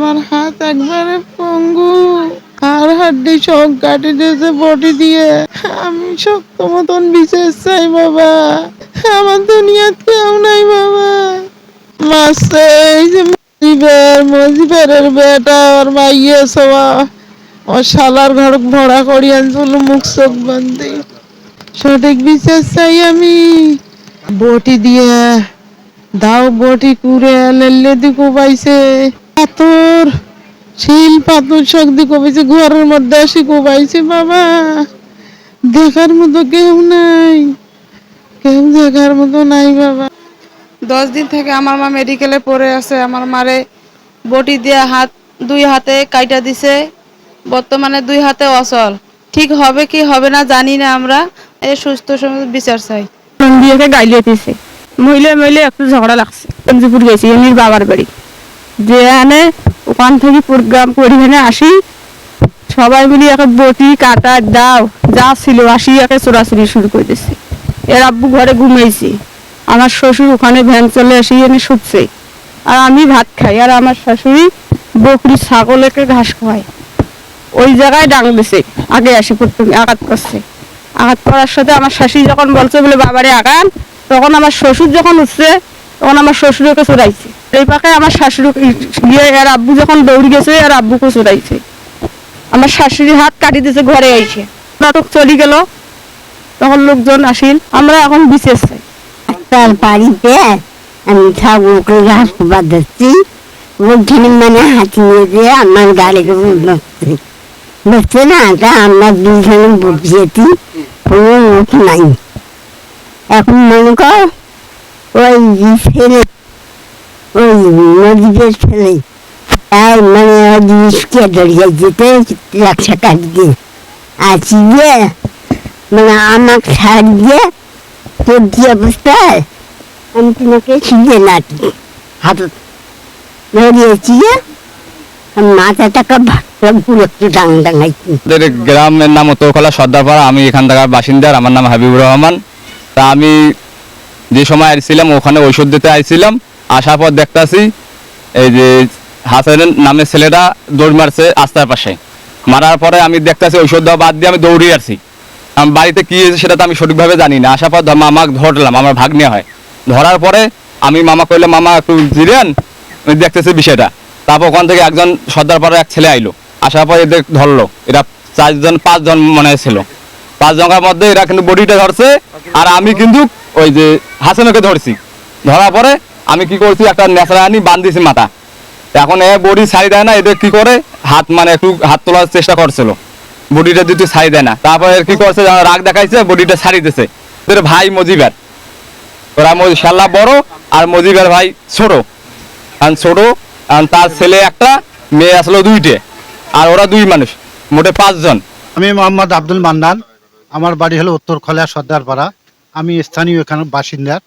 আমার হাত একবারে পঙ্গু। আর হাড্ডি সব কাটি দিয়েছে বটি দিয়ে? আমি শক্ত মতন বিশেষ চাই বাবা। আমার দুনিয়াত কেউ নাই বাবা। মাসে এই যে মজিবের মজিবের বেটা ওর মাইয়ে সবা। ওর শালার ঘর ভরা করি আনছিল মুখ চোখ বান্ধি সঠিক বিশেষ চাই আমি। বটি দিয়ে দাও বটি কুড়ে লেলে দি কোবাইছে পাথর শিল পাথর দি কোবাইছে ঘরের মধ্যে আসি কোবাইছে বাবা। দেখার মতো কেউ নাই। কেউ দেখার মতো নাই বাবা। দশ দিন থেকে আমার মা মেডিকেলে পড়ে আছে আমার মারে বটি দিয়ে হাত দুই হাতে কাইটা দিছে। বর্তমানে দুই হাতে অচল। ঠিক হবে কি হবে না জানি না আমরা এ সুস্থ সমাজ বিচার চাই। বিয়েকে গাইলে দিছে। মহিলা মহিলা একটু ঝগড়া লাগছে। গেছি এমনির বাবার বাড়ি। যে আনে ওখান থেকে প্রোগ্রাম পরিমাণে আসি। সবাই মিলে একে বটি, কাটা, দাও, যা ছিল, আসি, একে চোরাচুরি শুরু করে দিছে। এর আব্বু ঘরে ঘুমাইছি। আমার শ্বশুর ওখানে ভ্যান চলে আসি, এনে শুচ্ছে। আর আমি ভাত খাই, আর আমার শাশুড়ি বকরি ছাগলকে ঘাস খাওয়ায় ওই জায়গায় ডাং দিছে, আগে আসি প্রথমে, আঘাত করছে। আঘাত করার সাথে আমার শাশুড়ি যখন বলছে, বলে, বাবারে, আগান। তখন আমার শ্বশুর যখন উঠছে তখন আমার শ্বশুরকে চড়াইছে এই পাকে আমার শাশুড়ি গিয়ে আর আব্বু যখন দৌড় গেছে আর আব্বুকে চড়াইছে আমার শাশুড়ি হাত কাটি দিয়েছে, ঘরে আইছে। নাটক চলে গেল, তখন লোকজন আসিল, আমরা এখন বিশেষ চাই। তার বাড়িতে আমি ছাগলকে ঘাস বাঁধাচ্ছি। ওইখানে মানে হাতি নিয়ে দিয়ে আমার গাড়িকে বসছে বসছে না? তা আমরা দুইখানে বসিয়েছি কোনো লোক নাই। এখন মনে কর ওই ছেলে ওই নদীদের ছেলে তাই মানে ওই জিনিসকে যেতে একশো কাটি দিয়ে। আছি দিয়ে মানে আমার ছাড় দিয়ে কি অবস্থায় আমি তোমাকে ছিঁড়ে নাটি হাতত যে মাথাটাকে আমাদের গ্রামের নাম উত্তরখোলা সর্দারপাড়া, আমি এখান থাকার বাসিন্দার আমার নাম হাবিবুর রহমান। তা আমি যে সময় আসছিলাম ওখানে ঔষধ দিতে আসছিলাম আসার পর দেখতাছি, এই যে হাসানের নামের ছেলেটা দৌড় মারছে আস্তার পাশে। মারার পরে আমি দেখতাছি ঔষধ দেওয়া বাদ দিয়ে আমি দৌড়িয়ে আসছি। আমি, বাড়িতে কি হয়েছে সেটা তো আমি সঠিকভাবে জানি না। আসার পর মামাকে ধরলাম, আমার ভাগ্নে হয়। ধরার পরে আমি মামা কইলে, মামা, একটু জিরেন আমি দেখতেছি বিষয়টা। তারপর ওখান থেকে একজন সর্দারপাড়ার এক ছেলে আইলো। আসার পর এদের ধরলো। এরা চারজন, পাঁচজন মনে ছিল। পাঁচ জনের মধ্যে এরা কিন্তু বডিটা ধরছে, আর আমি কিন্তু ওই যে হাসানকে ধরছি। ধরার পরে আমি কি করছি, একটা ন্যাচড়া আনি বান্ধিছি মাথা। এখন এ বডি ছাড়ি দেয় না, এদের কি করে, হাত মানে একটু হাত তোলার চেষ্টা করছিল। বডিটা দিতে ছাড়ি দেয় না, তারপরে কি করছে রাগ দেখাইছে, বডিটা ছাড়ি দিছে। এদের ভাই মজিবার। ওরা শাল্লা বড়, আর মজিবের ভাই ছোট। আর ছোট আর তার ছেলে একটা, মেয়ে আসলো দুইটে। আর ওরা দুই মানুষ, মোটে পাঁচজন। আমি মোহাম্মদ আব্দুল মান্নান। আমার বাড়ি হলো উত্তর খোলা সর্দারপাড়া। আমি স্থানীয় এখানে বাসিন্দার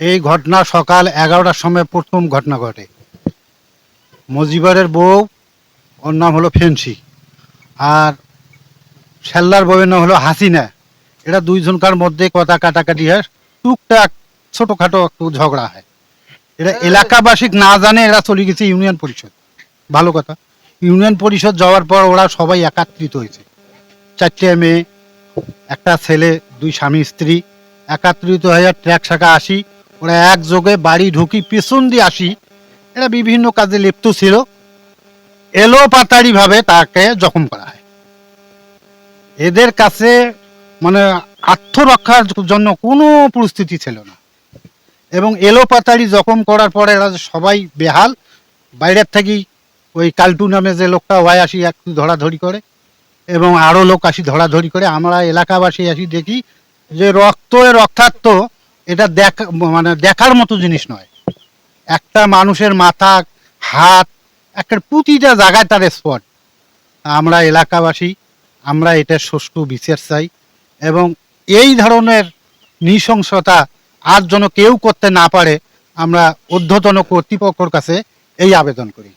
এই ঘটনা সকাল এগারোটার সময় প্রথম ঘটনা ঘটে। মজিবরের বউ, ওর নাম হলো ফেন্সি। আর শেল্লার বউয়ের নাম হলো হাসিনা। এরা দুইজনকার মধ্যে কথা কাটাকাটি হয়, টুকটাক ছোটোখাটো একটু ঝগড়া হয়। এরা এলাকাবাসী না জানে এরা চলে গেছে ইউনিয়ন পরিষদ। ভালো কথা। ইউনিয়ন পরিষদ যাওয়ার পর ওরা সবাই একাত্রিত হয়েছে। চারটে মেয়ে একটা ছেলে, দুই স্বামী, স্ত্রী, একাত্রিত হয়ে ট্র্যাক শাখা আসি, ওরা একযোগে বাড়ি ঢুকি পেছন দিয়ে আসি। এরা বিভিন্ন কাজে লিপ্ত ছিল। এলো পাতাড়ি ভাবে তাকে জখম করা হয়। এদের কাছে মানে আত্মরক্ষার জন্য কোনো পরিস্থিতি ছিল না। এবং এলো পাতাড়ি জখম করার পরে এরা সবাই বেহাল, বাইরের থেকেই ওই কালটু নামে যে লোকটা ওয়াই আসি একটু ধরাধরি করে এবং আরও লোক আসি ধরাধরি করে, আমরা এলাকাবাসী আসি দেখি যে রক্ত রক্তাক্ত, এটা দেখা মানে দেখার মতো জিনিস নয়। একটা মানুষের মাথা, হাত, একটা প্রতিটা জায়গায় তার স্পট। আমরা এলাকাবাসী, আমরা এটা সুষ্ঠু বিচার চাই এবং এই ধরনের নৃশংসতা আর যেন কেউ করতে না পারে, আমরা ঊর্ধ্বতন কর্তৃপক্ষর কাছে এই আবেদন করি।